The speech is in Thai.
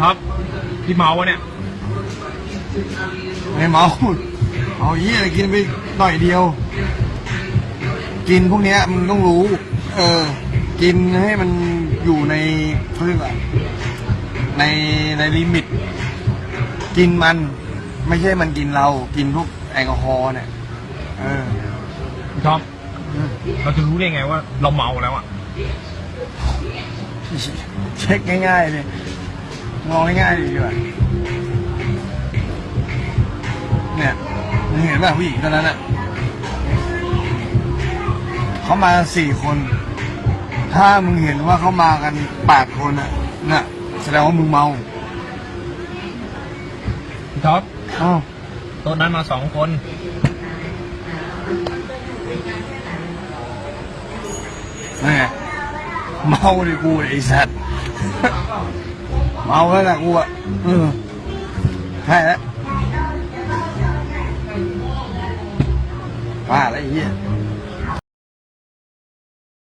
ท็อปพี่เมาวะเนี่ยไม่เมาเอาเยี่ยกินไปหน่อยเดียว กินพวกเนี้ยมึงต้องรู้ เออ กินให้มันอยู่ในเขาเรียกว่าในในลิมิต กินมัน ไม่ใช่มันกินเรา กินพวกแอลกอฮอล์เนี่ย เออพี่ท็อปเราจะรู้ได้ไงว่า เราเมาแล้วอะ เช็คง่ายๆเลย มองง่ายๆดีกว่าเนี่ยมึงเห็นป่ะผู้หญิงคนนั้นอะเขามากันสี่คน ถ้ามึงเห็นว่าเขามากันแปดคนอะน่ะแสดงว่ามึงเมาพี่ท็อปอ้าวโต๊ะนั้นมาสองคน นี่ไงเมาดิกูไอ้สัตว์ เมาแล้วนะกูอะเออใช่แล้วว่าแล้วไอ้เหี้ย